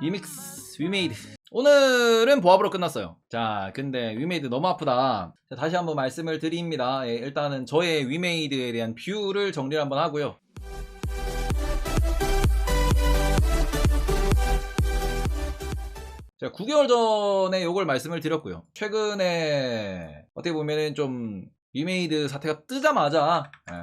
리믹스 위메이드. 오늘은 보합으로 끝났어요. 자 근데 위메이드 너무 아프다. 자, 다시 한번 말씀을 드립니다. 예, 일단은 저의 위메이드에 대한 뷰를 정리를 한번 하고요. 제가 9개월 전에 요걸 말씀을 드렸고요. 최근에 어떻게 보면은 좀 위메이드 사태가 뜨자마자 예,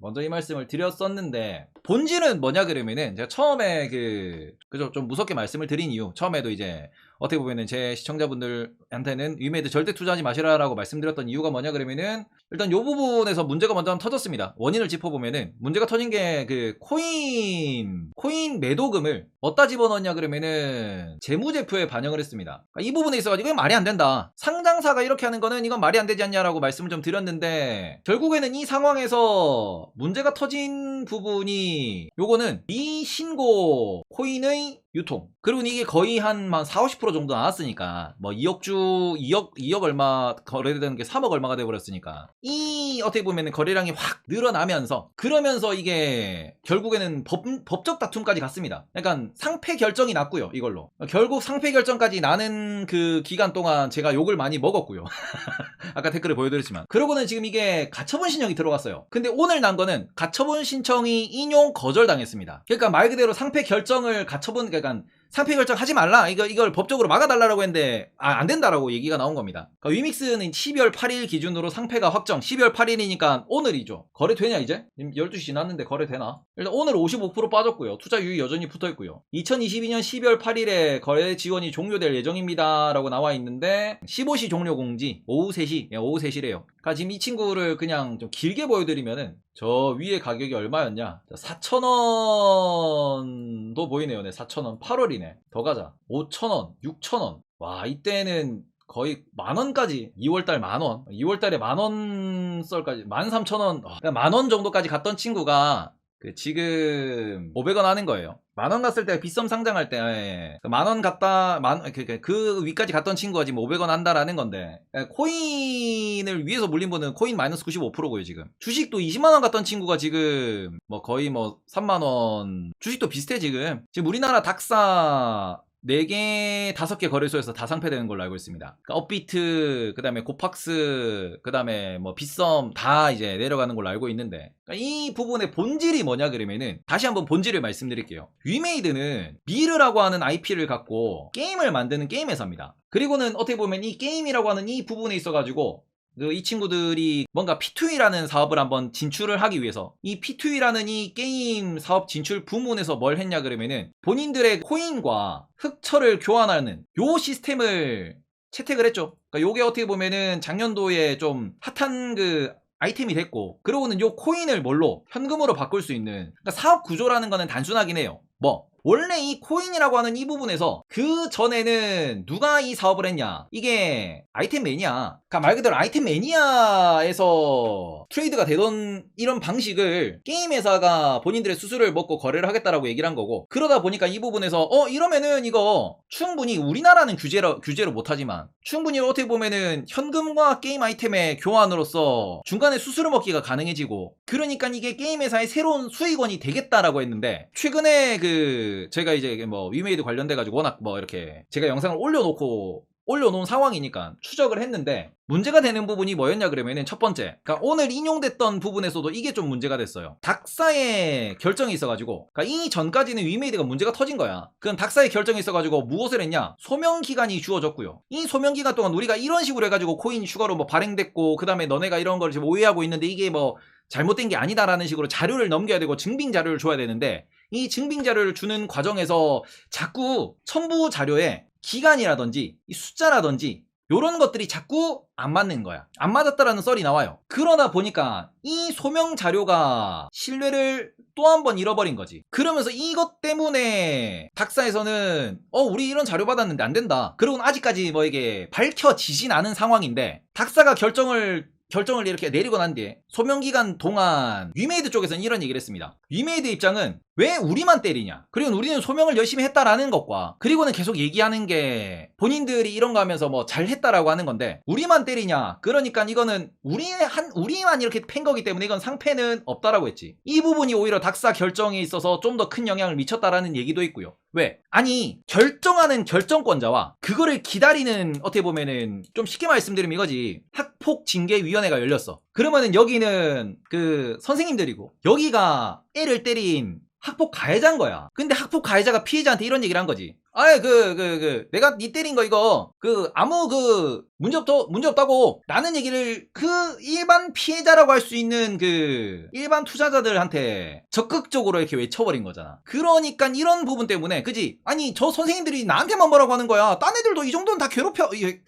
먼저 이 말씀을 드렸었는데 본질은 뭐냐 그러면은 제가 처음에 그 그죠 좀 무섭게 말씀을 드린 이유 처음에도 이제 어떻게 보면은 제 시청자분들한테는 위메이드 절대 투자하지 마시라라고 말씀드렸던 이유가 뭐냐 그러면은 일단 요 부분에서 문제가 먼저 터졌습니다. 원인을 짚어보면은 문제가 터진 게 그 코인 코인 매도금을 어디다 집어넣었냐 그러면은 재무제표에 반영을 했습니다. 그러니까 이 부분에 있어가지고 이건 말이 안 된다. 상장사가 이렇게 하는 거는 이건 말이 안 되지 않냐라고 말씀을 좀 드렸는데 결국에는 이 상황에서 문제가 터진 부분이 요거는 미신고 코인의 유통. 그리고 이게 거의 한, 한 4, 50% 정도 나왔으니까 뭐 2억 주 2억 2억 얼마 거래되는 게 3억 얼마가 돼버렸으니까 이 어떻게 보면 거래량이 확 늘어나면서 그러면서 이게 결국에는 법, 법적 다툼까지 갔습니다. 약간 상패 결정이 났고요 이걸로. 결국 상패 결정까지 나는 그 기간 동안 제가 욕을 많이 먹었고요. 아까 댓글을 보여드렸지만. 그러고는 지금 이게 가처분 신청이 들어갔어요. 근데 오늘 난 거는 가처분 신청이 인용 거절당했습니다. 그러니까 말 그대로 상패 결정을 가처분 그러니까 상패 결정 하지 말라. 이거 이걸 법적으로 막아달라고 했는데 아, 안 된다라고 얘기가 나온 겁니다. 그러니까 위믹스는 12월 8일 기준으로 상패가 확정. 12월 8일이니까 오늘이죠. 거래되냐 이제? 지금 12시 지났는데 거래되나? 일단 오늘 55% 빠졌고요. 투자 유의 여전히 붙어 있고요. 2022년 12월 8일에 거래 지원이 종료될 예정입니다 라고 나와 있는데 15시 종료 공지 오후 3시 예, 오후 3시래요. 그러니까 지금 이 친구를 그냥 좀 길게 보여드리면은 저 위에 가격이 얼마였냐? 4,000원도 보이네요. 네 4,000원 8월이 네. 더 가자. 5,000원 6,000원. 와 이때는 거의 만원까지 2월달 만원. 2월달에 만원 썰까지 13,000원. 그러니까 만원 정도까지 갔던 친구가 그 지금 500원 하는 거예요. 만 원 갔을 때 빗썸 상장할 때 예. 만원 갔다 만 그, 그, 그 위까지 갔던 친구가 지금 500원 한다라는 건데 예, 코인을 위에서 물린 분은 코인 마이너스 95%고요 지금 주식도 20만 원 갔던 친구가 지금 뭐 거의 뭐 3만 원 주식도 비슷해 지금 지금 우리나라 닥사 4개, 5개 거래소에서 다 상패되는 걸로 알고 있습니다. 그러니까 업비트, 그 다음에 고팍스, 그 다음에 뭐 빗썸 다 이제 내려가는 걸로 알고 있는데 그러니까 이 부분의 본질이 뭐냐 그러면은 다시 한번 본질을 말씀드릴게요. 위메이드는 미르라고 하는 IP를 갖고 게임을 만드는 게임 회사입니다. 그리고는 어떻게 보면 이 게임이라고 하는 이 부분에 있어가지고 그 이 친구들이 뭔가 P2E라는 사업을 한번 진출을 하기 위해서 이 P2E라는 이 게임 사업 진출 부문에서 뭘 했냐 그러면은 본인들의 코인과 흑철을 교환하는 요 시스템을 채택을 했죠. 그러니까 요게 어떻게 보면은 작년도에 좀 핫한 그 아이템이 됐고 그러고는 요 코인을 뭘로 현금으로 바꿀 수 있는 그러니까 사업 구조라는 거는 단순하긴 해요. 뭐 원래 이 코인이라고 하는 이 부분에서 그 전에는 누가 이 사업을 했냐? 이게 아이템 매니아. 그러니까 말 그대로 아이템 매니아에서 트레이드가 되던 이런 방식을 게임 회사가 본인들의 수수료를 먹고 거래를 하겠다라고 얘기를 한 거고 그러다 보니까 이 부분에서 어 이러면은 이거 충분히 우리나라는 규제로 규제로 못하지만 충분히 어떻게 보면은 현금과 게임 아이템의 교환으로서 중간에 수수료 먹기가 가능해지고 그러니까 이게 게임 회사의 새로운 수익원이 되겠다라고 했는데 최근에 그 제가 이제 뭐 위메이드 관련돼 가지고 워낙 뭐 이렇게 제가 영상을 올려놓고 올려놓은 상황이니까 추적을 했는데 문제가 되는 부분이 뭐였냐 그러면은 첫 번째 그러니까 오늘 인용됐던 부분에서도 이게 좀 문제가 됐어요. 닥사의 결정이 있어가지고 그러니까 이 전까지는 위메이드가 문제가 터진 거야. 그럼 닥사의 결정이 있어가지고 무엇을 했냐? 소명 기간이 주어졌고요. 이 소명 기간 동안 우리가 이런 식으로 해가지고 코인 추가로 뭐 발행됐고 그 다음에 너네가 이런 걸 지금 오해하고 있는데 이게 뭐 잘못된 게 아니다라는 식으로 자료를 넘겨야 되고 증빙 자료를 줘야 되는데 이 증빙 자료를 주는 과정에서 자꾸 첨부 자료에 기간이라든지 이 숫자라든지 요런 것들이 자꾸 안 맞는 거야. 안 맞았다라는 썰이 나와요. 그러다 보니까 이 소명 자료가 신뢰를 또 한 번 잃어버린 거지. 그러면서 이것 때문에 닥사에서는 어 우리 이런 자료 받았는데 안 된다. 그러고는 아직까지 뭐 이게 밝혀지진 않은 상황인데 닥사가 결정을 결정을 이렇게 내리고 난 뒤에 소명 기간 동안 위메이드 쪽에서는 이런 얘기를 했습니다. 위메이드 입장은 왜 우리만 때리냐? 그리고 우리는 소명을 열심히 했다라는 것과 그리고는 계속 얘기하는 게 본인들이 이런 거 하면서 뭐 잘했다라고 하는 건데 우리만 때리냐? 그러니까 이거는 우리의 한 우리만 이렇게 팬 거기 때문에 이건 상패는 없다라고 했지. 이 부분이 오히려 닥사 결정에 있어서 좀 더 큰 영향을 미쳤다라는 얘기도 있고요. 왜? 아니 결정하는 결정권자와 그거를 기다리는 어떻게 보면은 좀 쉽게 말씀드리면 이거지 학폭 징계위원회가 열렸어. 그러면은 여기는 그 선생님들이고 여기가 애를 때린 학폭 가해자인 거야. 근데 학폭 가해자가 피해자한테 이런 얘기를 한 거지. 아예 그 그 그 내가 니 때린 거 이거 그 아무 그 문제 없다 문제 없다고 라는 얘기를 그 일반 피해자라고 할 수 있는 그 일반 투자자들한테 적극적으로 이렇게 외쳐버린 거잖아. 그러니까 이런 부분 때문에 그지? 아니 저 선생님들이 나한테만 뭐라고 하는 거야. 딴 애들도 이 정도는 다 괴롭혀. 이게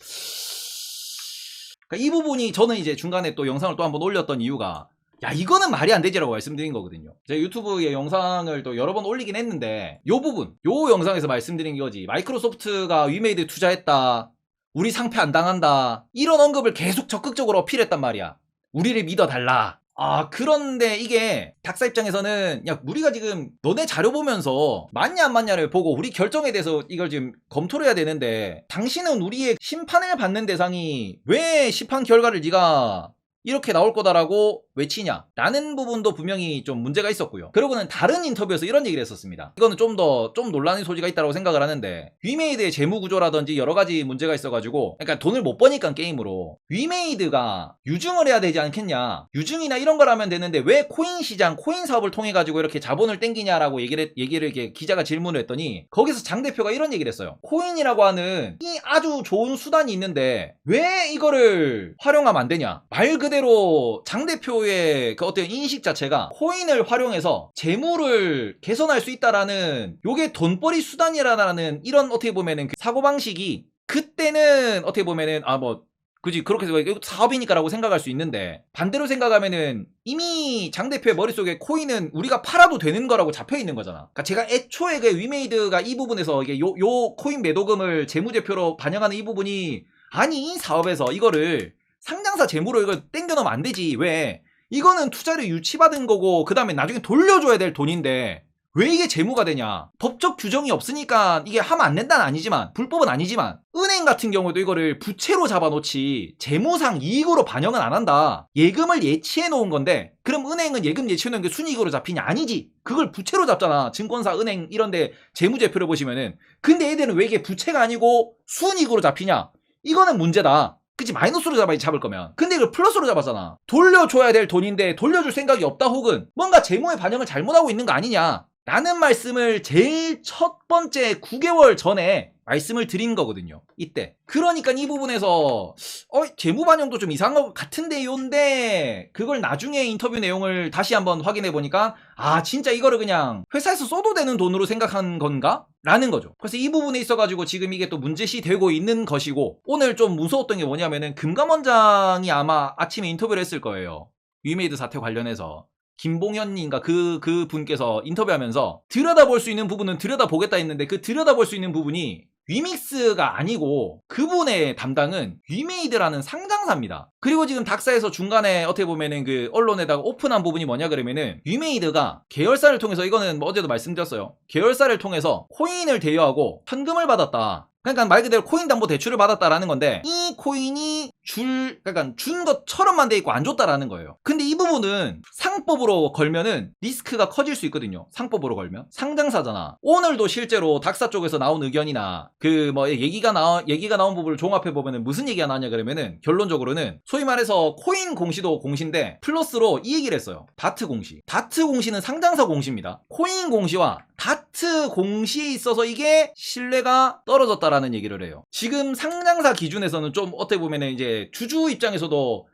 그러니까 이 부분이 저는 이제 중간에 또 영상을 또 한번 올렸던 이유가 야 이거는 말이 안 되지라고 말씀드린 거거든요. 제가 유튜브에 영상을 또 여러 번 올리긴 했는데 요 부분 요 영상에서 말씀드린 거지 마이크로소프트가 위메이드 투자했다 우리 상패 안 당한다 이런 언급을 계속 적극적으로 어필했단 말이야. 우리를 믿어달라. 아 그런데 이게 닥사 입장에서는 야 우리가 지금 너네 자료 보면서 맞냐 안 맞냐를 보고 우리 결정에 대해서 이걸 지금 검토를 해야 되는데 당신은 우리의 심판을 받는 대상이 왜 심판 결과를 네가 이렇게 나올 거다라고 외치냐? 라는 부분도 분명히 좀 문제가 있었고요. 그리고는 다른 인터뷰에서 이런 얘기를 했었습니다. 이거는 좀더좀 논란의 소지가 있다고 생각을 하는데 위메이드의 재무 구조라든지 여러 가지 문제가 있어가지고 그러니까 돈을 못 버니까 게임으로 위메이드가 유증을 해야 되지 않겠냐? 유증이나 이런 걸 하면 되는데 왜 코인 시장 코인 사업을 통해 가지고 이렇게 자본을 땡기냐라고 얘기를 얘기를 이렇게 기자가 질문을 했더니 거기서 장 대표가 이런 얘기를 했어요. 코인이라고 하는 이 아주 좋은 수단이 있는데 왜 이거를 활용하면 안 되냐? 말 그대로 장 대표의 그 어떤 인식 자체가 코인을 활용해서 재물을 개선할 수 있다라는 요게 돈벌이 수단이라는 이런 어떻게 보면은 그 사고방식이 그때는 어떻게 보면은 아 뭐 그지 그렇게 해서 사업이니까라고 생각할 수 있는데 반대로 생각하면은 이미 장 대표의 머릿속에 코인은 우리가 팔아도 되는 거라고 잡혀 있는 거잖아. 그러니까 제가 애초에 그 위메이드가 이 부분에서 이게 요, 요 코인 매도금을 재무제표로 반영하는 이 부분이 아니 이 사업에서 이거를 상장사 재무로 이걸 땡겨놓으면 안 되지. 왜? 이거는 투자를 유치받은 거고 그 다음에 나중에 돌려줘야 될 돈인데 왜 이게 재무가 되냐? 법적 규정이 없으니까 이게 하면 안 된다는 아니지만 불법은 아니지만 은행 같은 경우도 이거를 부채로 잡아놓지 재무상 이익으로 반영은 안 한다. 예금을 예치해 놓은 건데 그럼 은행은 예금 예치해 놓은 게 순이익으로 잡히냐? 아니지. 그걸 부채로 잡잖아. 증권사, 은행 이런데 재무제표를 보시면은 근데 얘들은 왜 이게 부채가 아니고 순이익으로 잡히냐? 이거는 문제다. 그치 마이너스로 잡아야지 잡을 거면. 근데 이걸 플러스로 잡았잖아. 돌려줘야 될 돈인데 돌려줄 생각이 없다 혹은 뭔가 재무의 반영을 잘못하고 있는 거 아니냐 라는 말씀을 제일 첫 번째 9개월 전에 말씀을 드린 거거든요 이때 그러니까 이 부분에서 어 재무 반영도 좀 이상한 것 같은데요인데 그걸 나중에 인터뷰 내용을 다시 한번 확인해 보니까 아 진짜 이거를 그냥 회사에서 써도 되는 돈으로 생각한 건가? 라는 거죠. 그래서 이 부분에 있어가지고 지금 이게 또 문제시 되고 있는 것이고 오늘 좀 무서웠던 게 뭐냐면은 금감원장이 아마 아침에 인터뷰를 했을 거예요. 위메이드 사태 관련해서 김봉현님과 그, 그 분께서 인터뷰하면서 들여다볼 수 있는 부분은 들여다보겠다 했는데 그 들여다볼 수 있는 부분이 위믹스가 아니고 그분의 담당은 위메이드라는 상장사입니다. 그리고 지금 닥사에서 중간에 어떻게 보면은 그 언론에다가 오픈한 부분이 뭐냐 그러면은 위메이드가 계열사를 통해서 이거는 뭐 어제도 말씀드렸어요. 계열사를 통해서 코인을 대여하고 현금을 받았다. 그러니까 말 그대로 코인 담보 대출을 받았다라는 건데 이 코인이 줄 그러니까 준 것처럼만 돼 있고 안 줬다라는 거예요. 근데 이 부분은 상법으로 걸면은 리스크가 커질 수 있거든요. 상법으로 걸면 상장사잖아. 오늘도 실제로 닥사 쪽에서 나온 의견이나 그 뭐 얘기가 나 얘기가 나온 부분을 종합해 보면은 무슨 얘기가 나냐 그러면은 결론적으로는 소위 말해서 코인 공시도 공시인데 플러스로 이 얘기를 했어요. 다트 공시. 다트 공시는 상장사 공시입니다. 코인 공시와 다트 공시에 있어서 이게 신뢰가 떨어졌다 라는 얘기를 해요. 지금 상장사 기준에서는 좀 어떻게 보면은 이제 주주 입장에서도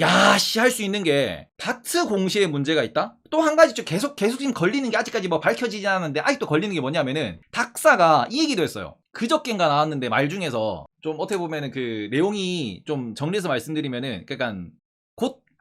야씨 할 수 있는 게 다트 공시에 문제가 있다? 또 한 가지 좀 계속 계속 지금 걸리는 게 아직까지 뭐 밝혀지지 않았는데 아직도 걸리는 게 뭐냐면은 닥사가 이 얘기도 했어요. 그저께인가 나왔는데 말 중에서 좀 어떻게 보면은 그 내용이 좀 정리해서 말씀드리면은 그러니까 곧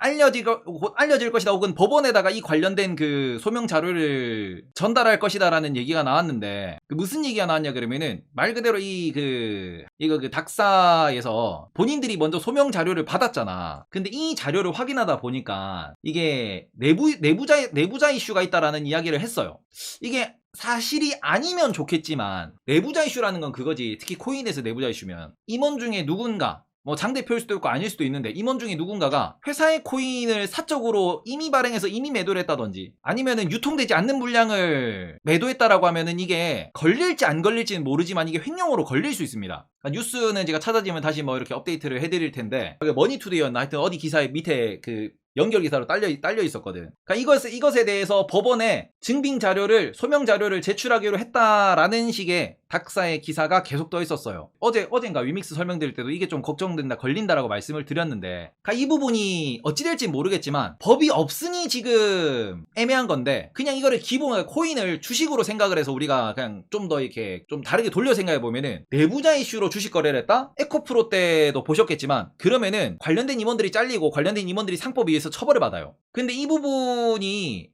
알려질 거, 곧 알려질 것이다 혹은 법원에다가 이 관련된 그 소명 자료를 전달할 것이다라는 얘기가 나왔는데 그 무슨 얘기가 나왔냐 그러면은 말 그대로 이 그 이거 그 닥사에서 본인들이 먼저 소명 자료를 받았잖아. 근데 이 자료를 확인하다 보니까 이게 내부 내부자 내부자 이슈가 있다라는 이야기를 했어요. 이게 사실이 아니면 좋겠지만 내부자 이슈라는 건 그거지. 특히 코인에서 내부자 이슈면 임원 중에 누군가 뭐 장 대표일 수도 있고 아닐 수도 있는데 임원 중에 누군가가 회사의 코인을 사적으로 이미 발행해서 이미 매도를 했다든지 아니면은 유통되지 않는 물량을 매도했다라고 하면은 이게 걸릴지 안 걸릴지는 모르지만 이게 횡령으로 걸릴 수 있습니다. 그러니까 뉴스는 제가 찾아지면 다시 뭐 이렇게 업데이트를 해드릴 텐데 머니투데이였나 하여튼 어디 기사에 밑에 그 연결 기사로 딸려, 딸려 있었거든. 그러니까 이것, 이것에 대해서 법원에 증빙 자료를, 소명 자료를 제출하기로 했다라는 식의 닥사의 기사가 계속 떠 있었어요. 어제, 어젠가 위믹스 설명드릴 때도 이게 좀 걱정된다, 걸린다라고 말씀을 드렸는데, 그러니까 이 부분이 어찌 될지 모르겠지만, 법이 없으니 지금 애매한 건데, 그냥 이거를 기본, 코인을 주식으로 생각을 해서 우리가 그냥 좀 더 이렇게 좀 다르게 돌려 생각해 보면은, 내부자 이슈로 주식 거래를 했다? 에코프로 때도 보셨겠지만, 그러면은 관련된 임원들이 잘리고 관련된 임원들이 상법에 의해서 처벌을 받아요. 근데 이 부분이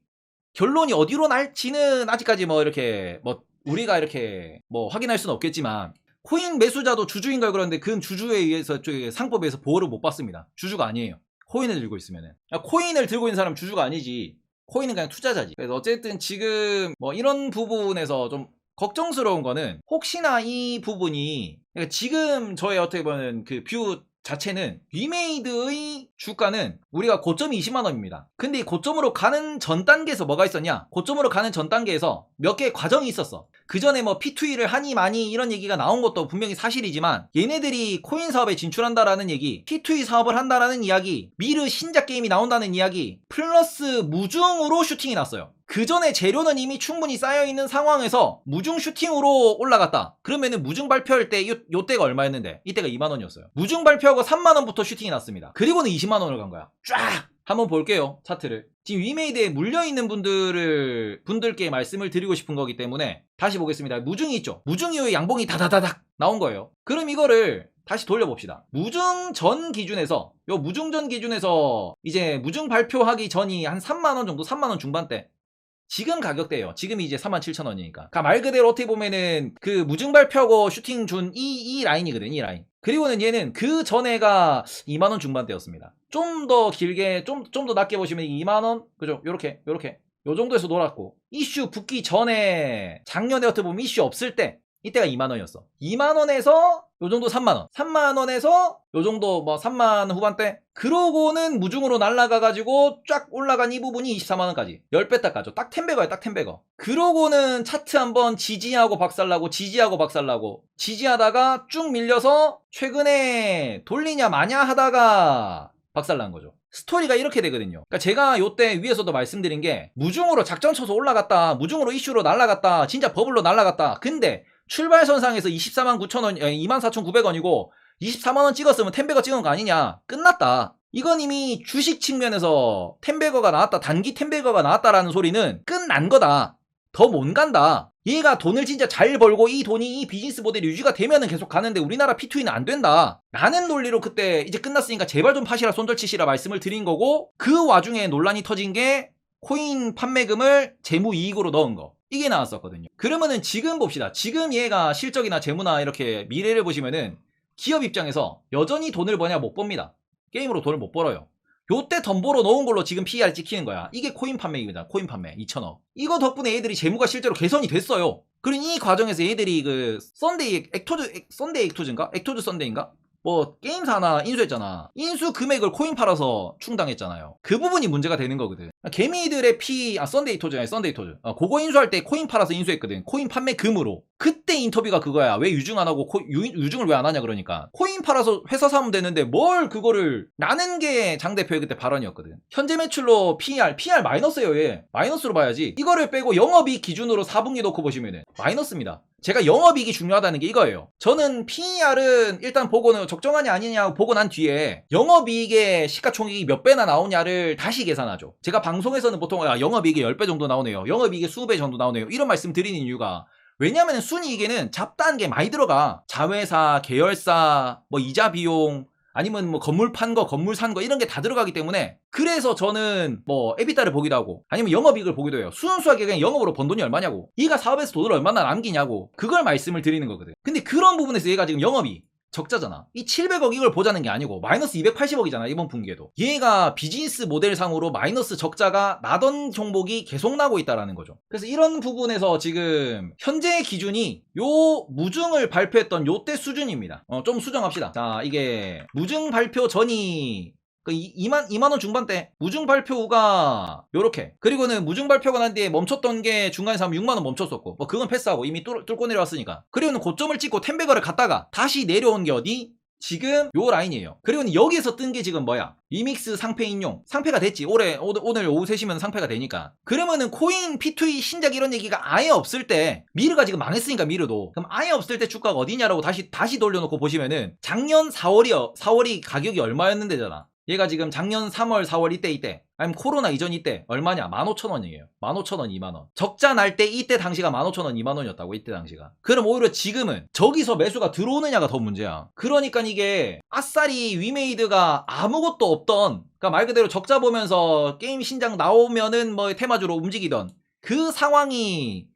결론이 어디로 날지는 아직까지 뭐 이렇게 뭐 우리가 이렇게 뭐 확인할 수는 없겠지만 코인 매수자도 주주인 걸 그러는데 그 주주에 의해서 저기 상법에서 보호를 못 받습니다. 주주가 아니에요. 코인을 들고 있으면은 야, 코인을 들고 있는 사람 은 주주가 아니지. 코인은 그냥 투자자지. 그래서 어쨌든 지금 뭐 이런 부분에서 좀 걱정스러운 거는 혹시나 이 부분이 그러니까 지금 저의 어떻게 보면 그 뷰 자체는 리메이드의 주가는 우리가 고점이 20만 원입니다. 근데 이 고점으로 가는 전 단계에서 뭐가 있었냐? 고점으로 가는 전 단계에서 몇 개의 과정이 있었어. 그 전에 뭐 P2E를 하니 많이 이런 얘기가 나온 것도 분명히 사실이지만 얘네들이 코인 사업에 진출한다라는 얘기, P2E 사업을 한다라는 이야기, 미르 신작 게임이 나온다는 이야기, 플러스 무중으로 슈팅이 났어요. 그 전에 재료는 이미 충분히 쌓여있는 상황에서 무중 슈팅으로 올라갔다. 그러면은 무중 발표할 때 요, 요 때가 얼마였는데? 이때가 2만원이었어요. 무중 발표하고 3만원부터 슈팅이 났습니다. 그리고는 20만원을 간 거야. 쫙! 한번 볼게요. 차트를. 지금 위메이드에 물려있는 분들을, 분들께 말씀을 드리고 싶은 거기 때문에 다시 보겠습니다. 무중이 있죠? 무중 이후에 양봉이 다다다닥 나온 거예요. 그럼 이거를 다시 돌려봅시다. 무중 전 기준에서, 요 무중 전 기준에서 이제 무중 발표하기 전이 한 3만원 정도, 3만원 중반대. 지금 가격대예요. 지금이 이제 47,000원이니까. 그러니까 말 그대로 어떻게 보면은 그 무증 발표하고 슈팅 준 이 이 라인이거든. 이 라인. 그리고는 얘는 그 전에가 2만 원 중반대였습니다. 좀 더 길게 좀 좀 더 낮게 보시면 2만 원 그죠? 요렇게 요렇게 요 정도에서 놀았고 이슈 붙기 전에 작년에 어떻게 보면 이슈 없을 때 이때가 2만원이었어. 2만원에서 요 정도 3만원. 3만원에서 요 정도 뭐 3만 후반대. 그러고는 무중으로 날라가가지고 쫙 올라간 이 부분이 24만원까지. 10배 닦아줘. 딱 10배거야, 딱 10배거. 그러고는 차트 한번 지지하고 박살나고, 지지하고 박살나고, 지지하다가 쭉 밀려서 최근에 돌리냐 마냐 하다가 박살난 거죠. 스토리가 이렇게 되거든요. 그러니까 제가 요때 위에서도 말씀드린 게 무중으로 작전 쳐서 올라갔다, 무중으로 이슈로 날라갔다, 진짜 버블로 날라갔다. 근데 출발선상에서 24만 9천 원, 24,900원이고 24만 원 찍었으면 텐베거 찍은 거 아니냐. 끝났다. 이건 이미 주식 측면에서 텐베거가 나왔다, 단기 텐베거가 나왔다라는 소리는 끝난 거다. 더 못 간다. 얘가 돈을 진짜 잘 벌고 이 돈이 이 비즈니스 모델이 유지가 되면은 계속 가는데 우리나라 P2E는 안 된다. 라는 논리로 그때 이제 끝났으니까 제발 좀 파시라 손절치시라 말씀을 드린 거고 그 와중에 논란이 터진 게 코인 판매금을 재무 이익으로 넣은 거. 이게 나왔었거든요. 그러면은 지금 봅시다. 지금 얘가 실적이나 재무나 이렇게 미래를 보시면은 기업 입장에서 여전히 돈을 버냐 못 법니다. 게임으로 돈을 못 벌어요. 요때 돈 벌어 놓은 걸로 지금 PER 찍히는 거야. 이게 코인 판매입니다. 코인 판매 2천억. 이거 덕분에 얘들이 재무가 실제로 개선이 됐어요. 그리고 이 과정에서 얘들이 그 썬데이 액토즈 액, 썬데이 액토즈인가? 액토즈 썬데이인가? 뭐 게임사나 인수했잖아. 인수 금액을 코인 팔아서 충당했잖아요. 그 부분이 문제가 되는 거거든. 개미들의 피, 아 썬데이 토즈, 아니 썬데이 토즈. 어, 그거 인수할 때 코인 팔아서 인수했거든. 코인 판매 금으로. 그때 인터뷰가 그거야. 왜 유증 안 하고 코, 유, 유증을 왜 안 하냐 그러니까. 코인 팔아서 회사 사면 되는데 뭘 그거를 나는 게 장 대표의 그때 발언이었거든. 현재 매출로 PR, PR 마이너스예요. 얘. 마이너스로 봐야지. 이거를 빼고 영업이익 기준으로 4분기 놓고 보시면은 마이너스입니다. 제가 영업이익이 중요하다는 게 이거예요. 저는 PER은 일단 보고는 적정하냐 아니냐 보고 난 뒤에 영업이익의 시가총액이 몇 배나 나오냐를 다시 계산하죠. 제가 방송에서는 보통 아, 영업이익이 10배 정도 나오네요. 영업이익이 20배 정도 나오네요. 이런 말씀 드리는 이유가 왜냐하면 순이익에는 잡다한 게 많이 들어가. 자회사, 계열사, 뭐 이자 비용, 아니면 뭐 건물 판 거, 건물 산 거 이런 게 다 들어가기 때문에 그래서 저는 뭐 에비타를 보기도 하고 아니면 영업이익을 보기도 해요. 순수하게 그냥 영업으로 번 돈이 얼마냐고. 얘가 사업에서 돈을 얼마나 남기냐고. 그걸 말씀을 드리는 거거든. 근데 그런 부분에서 얘가 지금 영업이 적자잖아. 이 700억 이걸 보자는 게 아니고 마이너스 280억이잖아 이번 분기에도. 얘가 비즈니스 모델상으로 마이너스 적자가 나던 종목이 계속 나고 있다라는 거죠. 그래서 이런 부분에서 지금 현재 기준이 요 무증을 발표했던 요때 수준입니다. 어, 좀 수정합시다. 자 이게 무증 발표 전이 그 2만 2만 원 중반대 무증 발표가 요렇게 그리고는 무증 발표가 난 뒤에 멈췄던 게 중간에서 한 6만 원 멈췄었고 뭐 그건 패스하고 이미 뚫, 뚫고 내려왔으니까 그리고는 고점을 찍고 텐베거를 갔다가 다시 내려온 게 어디 지금 요 라인이에요. 그리고 여기서 뜬 게 지금 뭐야? 위믹스 상패 인용. 상패가 됐지. 올해, 오늘, 오늘 오후 3시면 상패가 되니까. 그러면은 코인, P2E, 신작 이런 얘기가 아예 없을 때, 미르가 지금 망했으니까 미르도. 그럼 아예 없을 때 주가가 어디냐라고 다시, 다시 돌려놓고 보시면은, 작년 4월이, 4월이 가격이 얼마였는데잖아. 얘가 지금 작년 3월, 4월 이때 이때 아니면 코로나 이전 이때 얼마냐? 15,000원이에요. 15,000원, 2만원. 적자 날 때 이때 당시가 15,000원, 2만원이었다고 이때 당시가. 그럼 오히려 지금은 저기서 매수가 들어오느냐가 더 문제야. 그러니까 이게 아싸리 위메이드가 아무것도 없던 그러니까 말 그대로 적자 보면서 게임 신작 나오면은 뭐 테마주로 움직이던 그 상황이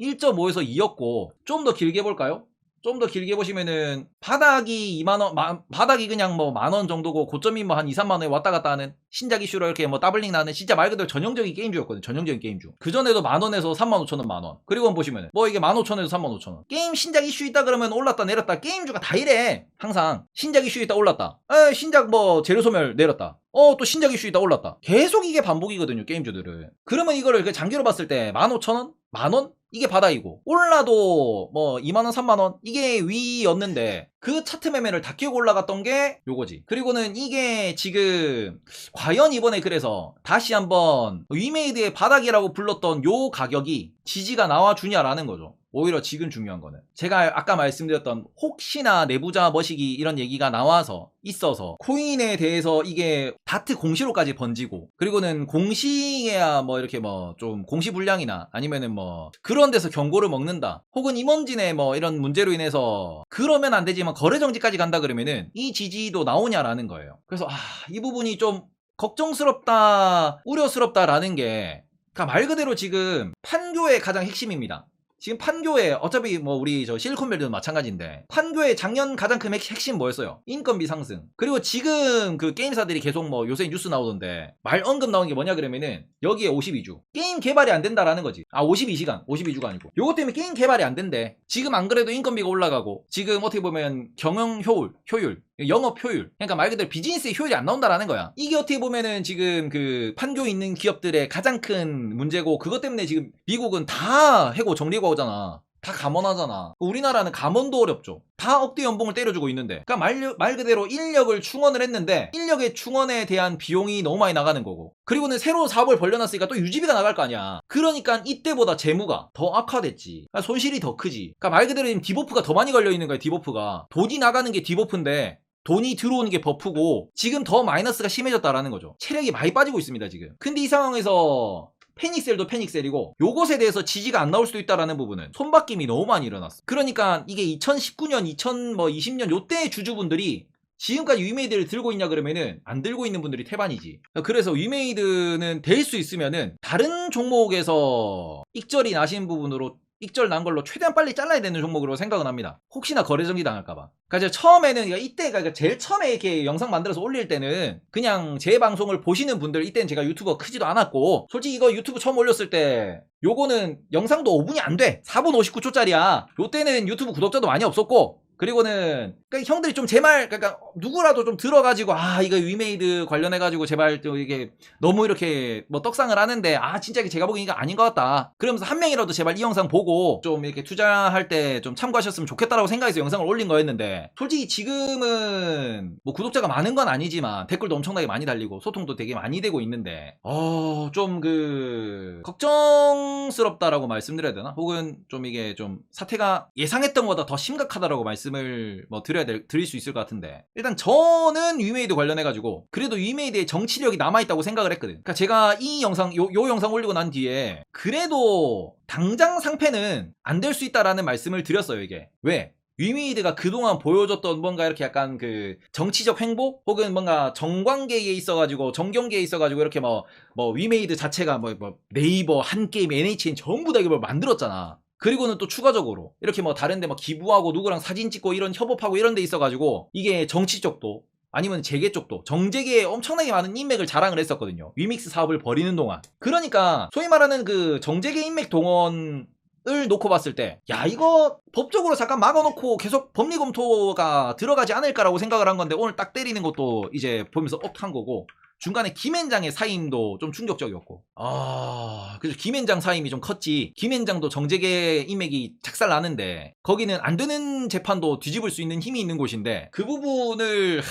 1.5에서 2였고 좀 더 길게 볼까요? 좀 더 길게 보시면은 바닥이 2만원 바닥이 그냥 뭐 만 원 정도고 고점이 뭐 한 2, 3만원에 왔다 갔다 하는 신작 이슈로 이렇게 뭐 더블링 나는 진짜 말 그대로 전형적인 게임주였거든 전형적인 게임주 그전에도 만원에서 3만 5천원 만원. 그리고 보시면은 뭐 이게 15,000원에서 3만 5천원. 게임 신작 이슈 있다 그러면 올랐다 내렸다. 게임주가 다 이래. 항상. 신작 이슈 있다 올랐다. 에 신작 뭐 재료 소멸 내렸다. 어, 또 신작 이슈 있다 올랐다. 계속 이게 반복이거든요, 게임주들은. 그러면 이거를 그 장기로 봤을 때 15,000원? 만 원? 이게 바닥이고. 올라도 뭐 2만원 3만원? 이게 위였는데 그 차트 매매를 다 끼고 올라갔던 게 요거지. 그리고는 이게 지금 과연 이번에 그래서 다시 한번 위메이드의 바닥이라고 불렀던 요 가격이 지지가 나와주냐라는 거죠 오히려 지금 중요한 거는 제가 아까 말씀드렸던 혹시나 내부자 머시기 이런 얘기가 나와서 있어서 코인에 대해서 이게 다트 공시로까지 번지고 그리고는 공시에야 뭐 이렇게 뭐 좀 공시 불량이나 아니면은 뭐 그런 데서 경고를 먹는다 혹은 임원진의 뭐 이런 문제로 인해서 그러면 안 되지만 거래 정지까지 간다 그러면은 이 지지도 나오냐라는 거예요 그래서 아, 이 부분이 좀 걱정스럽다 우려스럽다라는 게 그러니까 말 그대로 지금 판교의 가장 핵심입니다. 지금 판교에 어차피 뭐 우리 저 실리콘밸리도 마찬가지인데 판교의 작년 가장 큰 핵- 핵심 뭐였어요? 인건비 상승. 그리고 지금 그 게임사들이 계속 뭐 요새 뉴스 나오던데 말 언급 나온 게 뭐냐 그러면은 여기에 52주 게임 개발이 안 된다라는 거지. 아 52시간 52주가 아니고 요것 때문에 게임 개발이 안 된대. 지금 안 그래도 인건비가 올라가고 지금 어떻게 보면 경영 효율 효율 영업 효율 그러니까 말 그대로 비즈니스의 효율이 안 나온다라는 거야. 이게 어떻게 보면은 지금 그 판교 있는 기업들의 가장 큰 문제고 그것 때문에 지금 미국은 다 해고 정리고 하잖아. 다 감원하잖아. 우리나라는 감원도 어렵죠. 다 억대 연봉을 때려주고 있는데. 그러니까 말, 말 그대로 인력을 충원을 했는데 인력의 충원에 대한 비용이 너무 많이 나가는 거고. 그리고는 새로 사업을 벌려놨으니까 또 유지비가 나갈 거 아니야. 그러니까 이때보다 재무가 더 악화됐지. 그러니까 손실이 더 크지. 그러니까 말 그대로 디버프가 더 많이 걸려 있는 거야. 디버프가. 돈이 나가는 게 디버프인데 돈이 들어오는 게 버프고 지금 더 마이너스가 심해졌다라는 거죠. 체력이 많이 빠지고 있습니다, 지금. 근데 이 상황에서 패닉셀도 패닉셀이고 요것에 대해서 지지가 안 나올 수도 있다라는 부분은 손바뀜이 너무 많이 일어났어. 그러니까 이게 2019년, 2020년 요때의 주주분들이 지금까지 위메이드를 들고 있냐 그러면은 안 들고 있는 분들이 태반이지. 그래서 위메이드는 될 수 있으면은 다른 종목에서 익절이 나신 부분으로 익절 난 걸로 최대한 빨리 잘라야 되는 종목으로 생각은 합니다. 혹시나 거래 정지 당할까봐. 그러니까 처음에는 그러니까 이때가 그러니까 제일 처음에 이렇게 영상 만들어서 올릴 때는 그냥 제 방송을 보시는 분들 이때는 제가 유튜브가 크지도 않았고 솔직히 이거 유튜브 처음 올렸을 때 요거는 영상도 5분이 안 돼. 4분 59초짜리야. 요때는 유튜브 구독자도 많이 없었고 그리고는 그러니까 형들이 좀 제말 그러니까 누구라도 좀 들어가지고 아 이거 위메이드 관련해가지고 제발 또 이게 너무 이렇게 뭐 떡상을 하는데 아 진짜 이게 제가 이거 아닌 것 같다. 그러면서 한 명이라도 제발 이 영상 보고 좀 이렇게 투자할 때 좀 참고하셨으면 좋겠다라고 생각해서 영상을 올린 거였는데 솔직히 지금은 뭐 구독자가 많은 건 아니지만 댓글도 엄청나게 많이 달리고 소통도 되게 많이 되고 있는데 어 좀 그 걱정스럽다라고 말씀드려야 되나? 혹은 좀 이게 좀 사태가 예상했던 것보다 더 심각하다라고 말씀 을 뭐 드려야 될, 드릴 수 있을 것 같은데 일단 저는 위메이드 관련해가지고 그래도 위메이드의 정치력이 남아있다고 생각을 했거든 그러니까 제가 이 영상 요, 요 영상 올리고 난 뒤에 그래도 당장 상패는 안 될 수 있다라는 말씀을 드렸어요 이게 왜? 위메이드가 그동안 보여줬던 뭔가 이렇게 약간 그 정치적 행보 혹은 뭔가 정관계에 있어가지고 정경계에 있어가지고 이렇게 뭐 뭐 위메이드 자체가 뭐, 뭐 네이버 한 게임 NHN 전부 다 이걸 만들었잖아. 그리고는 또 추가적으로 이렇게 뭐 다른데 뭐 기부하고 누구랑 사진 찍고 이런 협업하고 이런 데 있어가지고 이게 정치 쪽도 아니면 재계 쪽도 정재계에 엄청나게 많은 인맥을 자랑을 했었거든요. 위믹스 사업을 벌이는 동안. 그러니까 소위 말하는 그 정재계 인맥 동원 을 놓고 봤을 때, 야, 이거 법적으로 잠깐 막아놓고 계속 법리 검토가 들어가지 않을까라고 생각을 한 건데, 오늘 딱 때리는 것도 이제 보면서 억한 거고, 중간에 김앤장의 사임도 좀 충격적이었고, 아, 그래서 김앤장 사임이 좀 컸지, 김앤장도 정재계 인맥이 작살 나는데, 거기는 안 되는 재판도 뒤집을 수 있는 힘이 있는 곳인데, 그 부분을, 하,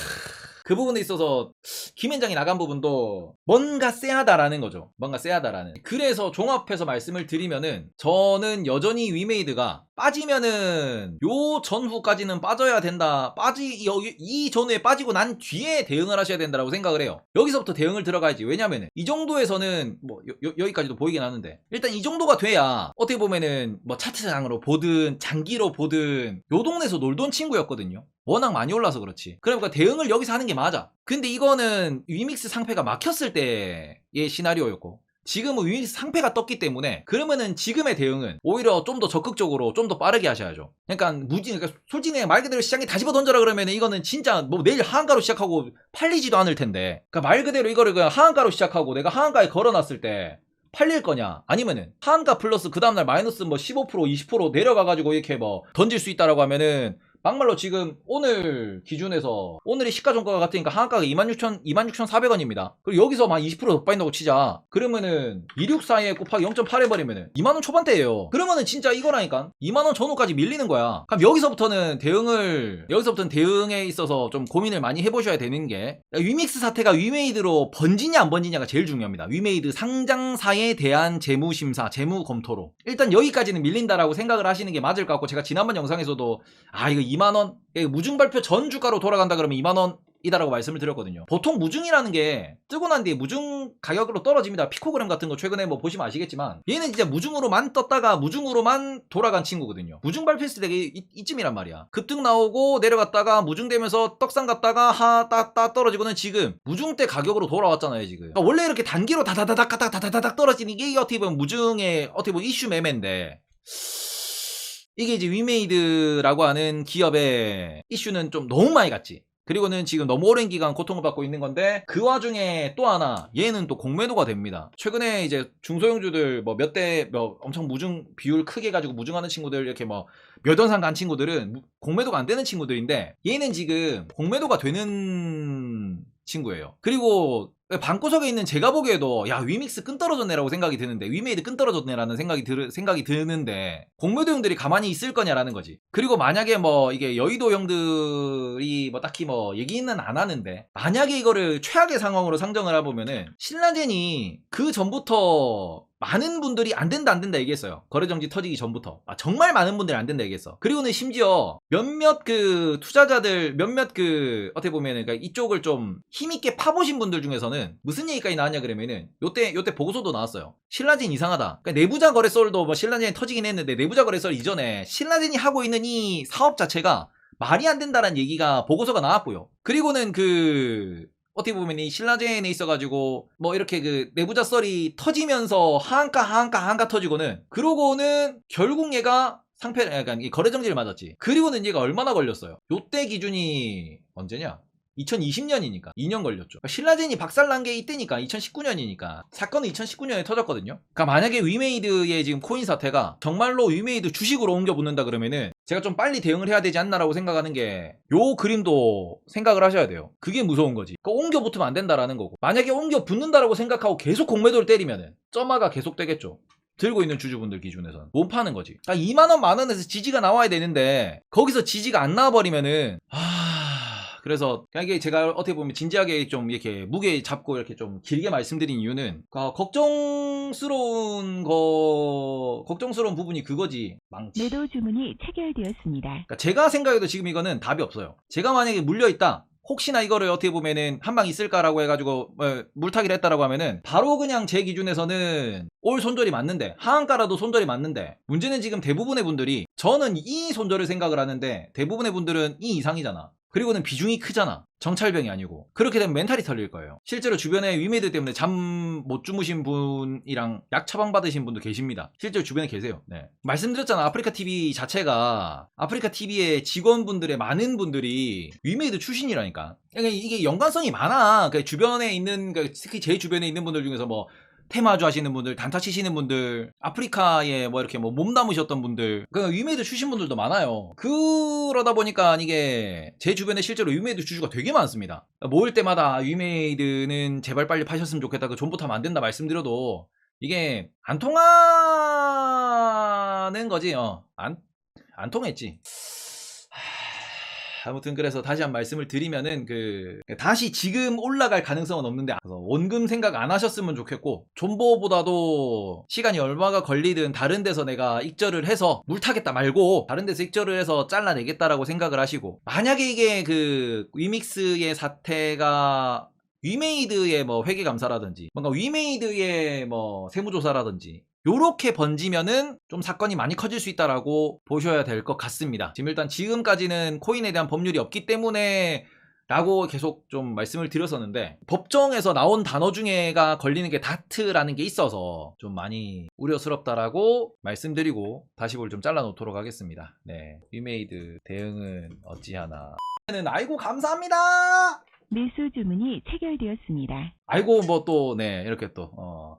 그 부분에 있어서 김현장이 나간 부분도 뭔가 쎄하다라는 거죠. 뭔가 쎄하다라는. 그래서 종합해서 말씀을 드리면은 저는 여전히 위메이드가 빠지면은 요 전후까지는 빠져야 된다. 빠지 여기 이 전후에 빠지고 난 뒤에 대응을 하셔야 된다라고 생각을 해요. 여기서부터 대응을 들어가야지. 왜냐면은 이 정도에서는 뭐 여, 기까지도 보이긴 하는데 일단 이 정도가 돼야 어떻게 보면은 뭐 차트장으로 보든 장기로 보든 요 동네에서 놀던 친구였거든요. 워낙 많이 올라서 그렇지. 그러니까 대응을 여기서 하는 게 맞아. 근데 이거는 위믹스 상패가 막혔을 때의 시나리오였고 지금은 위믹스 상패가 떴기 때문에 그러면은 지금의 대응은 오히려 좀 더 적극적으로 좀 더 빠르게 하셔야죠. 그러니까 무진 그러니까 솔직히 말 그대로 시장에 다 집어 던져라 그러면 이거는 진짜 뭐 내일 하한가로 시작하고 팔리지도 않을 텐데. 그러니까 말 그대로 이거를 그냥 하한가로 시작하고 내가 하한가에 걸어놨을 때 팔릴 거냐 아니면은 하한가 플러스 그 다음날 마이너스 뭐 15% 20% 내려가가지고 이렇게 뭐 던질 수 있다라고 하면은 막말로 지금 오늘 기준에서 오늘의 시가종가가 같으니까 하한가가 26,000, 26,400원입니다. 그리고 여기서 막 20%더 빠진다고 치자. 그러면은 264에 곱하기 0.8 해버리면은 2만원 초반대예요. 그러면은 진짜 이거라니까 2만원 전후까지 밀리는 거야. 그럼 여기서부터는 대응을 여기서부터는 대응에 있어서 좀 고민을 많이 해보셔야 되는 게 위믹스 사태가 위메이드로 번지냐 안 번지냐가 제일 중요합니다. 위메이드 상장사에 대한 재무심사, 재무검토로 일단 여기까지는 밀린다라고 생각을 하시는 게 맞을 것 같고 제가 지난번 영상에서도 아 이거 2만원 무증 발표 전 주가로 돌아간다 그러면 2만원 이다라고 말씀을 드렸거든요. 보통 무증이라는 게 뜨고 난 뒤에 무증 가격으로 떨어집니다. 피코그램 같은 거 최근에 뭐 보시면 아시겠지만 얘는 진짜 무증으로만 떴다가 무증으로만 돌아간 친구거든요. 무증 발표했을 때 이, 이쯤이란 말이야. 급등 나오고 내려갔다가 무증되면서 떡상 갔다가 하따따 떨어지고는 지금 무증 때 가격으로 돌아왔잖아요 지금. 그러니까 원래 이렇게 단기로 다다다닥 다다다닥 떨어지는 게 어떻게 보면 무증의 어떻게 보면 이슈 매매인데 이게 이제 위메이드라고 하는 기업의 이슈는 좀 너무 많이 갔지. 그리고는 지금 너무 오랜 기간 고통을 받고 있는 건데 그 와중에 또 하나 얘는 또 공매도가 됩니다. 최근에 이제 중소형주들 뭐 몇 대몇 엄청 무증 비율 크게 가지고 무증하는 친구들 이렇게 뭐 몇 원상 간 친구들은 공매도가 안 되는 친구들인데 얘는 지금 공매도가 되는 친구예요. 그리고 방구석에 있는 제가 보기에도 야 위믹스 끈 떨어졌네라고 생각이 드는데 위메이드 끈 떨어졌네라는 생각이 들 생각이 드는데 공매도 형들이 가만히 있을 거냐라는 거지. 그리고 만약에 뭐 이게 여의도 형들이 뭐 딱히 뭐 얘기는 안 하는데 만약에 이거를 최악의 상황으로 상정을 해보면은 신라젠이 그 전부터 많은 분들이 안 된다 안 된다 얘기했어요. 거래정지 터지기 전부터. 아, 정말 많은 분들이 안 된다 얘기했어. 그리고는 심지어 몇몇 그 투자자들 몇몇 그 어떻게 보면은 그러니까 이쪽을 좀 힘있게 파보신 분들 중에서는 무슨 얘기까지 나왔냐 그러면은 요때 요때 보고서도 나왔어요. 신라젠 이상하다. 그러니까 내부자 거래설도 뭐 신라젠이 터지긴 했는데 내부자 거래설 이전에 신라젠이 하고 있는 이 사업 자체가 말이 안 된다는 얘기가 보고서가 나왔고요. 그리고는 그 어떻게 보면 이 신라젠에 있어가지고 뭐 이렇게 그 내부자 썰이 터지면서 하한가 하한가 하한가 터지고는 그러고는 결국 얘가 상패 약간 이 거래 정지를 맞았지. 그리고는 얘가 얼마나 걸렸어요? 요때 기준이 언제냐? 2020년이니까 2년 걸렸죠. 그러니까 신라젠이 박살난 게 이때니까 2019년이니까 사건은 2019년에 터졌거든요. 그러니까 만약에 위메이드의 지금 코인 사태가 정말로 위메이드 주식으로 옮겨 붙는다 그러면은 제가 좀 빨리 대응을 해야 되지 않나라고 생각하는 게 요 그림도 생각을 하셔야 돼요. 그게 무서운 거지. 그러니까 옮겨 붙으면 안 된다라는 거고. 만약에 옮겨 붙는다라고 생각하고 계속 공매도를 때리면은 점화가 계속 되겠죠. 들고 있는 주주분들 기준에서는 못 파는 거지. 그러니까 2만 원, 만 원에서 지지가 나와야 되는데 거기서 지지가 안 나와 버리면은 아 그래서 그냥 이게 제가 어떻게 보면 진지하게 좀 이렇게 무게 잡고 이렇게 좀 길게 말씀드린 이유는 그러니까 걱정스러운 거 걱정스러운 부분이 그거지 망치. 매도 주문이 체결되었습니다. 그러니까 제가 생각해도 지금 이거는 답이 없어요. 제가 만약에 물려 있다. 혹시나 이거를 어떻게 보면은 한 방 있을까라고 해가지고 어, 물타기를 했다라고 하면은 바로 그냥 제 기준에서는 올 손절이 맞는데 하한가라도 손절이 맞는데 문제는 지금 대부분의 분들이 저는 이 손절을 생각을 하는데 대부분의 분들은 이 이상이잖아. 그리고는 비중이 크잖아. 정찰병이 아니고. 그렇게 되면 멘탈이 털릴 거예요. 실제로 주변에 위메드 때문에 잠 못 주무신 분이랑 약 처방 받으신 분도 계십니다. 실제로 주변에 계세요. 네. 말씀드렸잖아. 아프리카 TV 자체가 아프리카 TV의 직원분들의 많은 분들이 위메드 출신이라니까. 그러니까 이게 연관성이 많아. 그러니까 주변에 있는, 그러니까 특히 제 주변에 있는 분들 중에서 뭐 테마주 하시는 분들, 단타 치시는 분들, 아프리카에 뭐 이렇게 뭐 몸 담으셨던 분들, 그 위메이드 출신 분들도 많아요. 그러다 보니까 이게 제 주변에 실제로 위메이드 주주가 되게 많습니다. 모을 때마다 위메이드는 제발 빨리 파셨으면 좋겠다. 그 존버 타면 안 된다 말씀드려도 이게 안 통하는 거지. 어, 안, 안 통했지. 하, 아무튼 그래서 다시 한 말씀을 드리면은 그 다시 지금 올라갈 가능성은 없는데 원금 생각 안 하셨으면 좋겠고 존버보다도 시간이 얼마가 걸리든 다른 데서 내가 익절을 해서 물 타겠다 말고 다른 데서 익절을 해서 잘라내겠다라고 생각을 하시고 만약에 이게 그 위믹스의 사태가 위메이드의 뭐 회계 감사라든지 뭔가 위메이드의 뭐 세무조사라든지 요렇게 번지면은 좀 사건이 많이 커질 수 있다라고 보셔야 될 것 같습니다. 지금 일단 지금까지는 코인에 대한 법률이 없기 때문에 라고 계속 좀 말씀을 드렸었는데 법정에서 나온 단어 중에가 걸리는 게 다트라는 게 있어서 좀 많이 우려스럽다라고 말씀드리고 다시 볼 좀 잘라 놓도록 하겠습니다. 네. 위메이드 대응은 어찌하나. 는 아이고 감사합니다. 매수 주문이 체결되었습니다. 아이고 뭐 또 네 이렇게 또 어.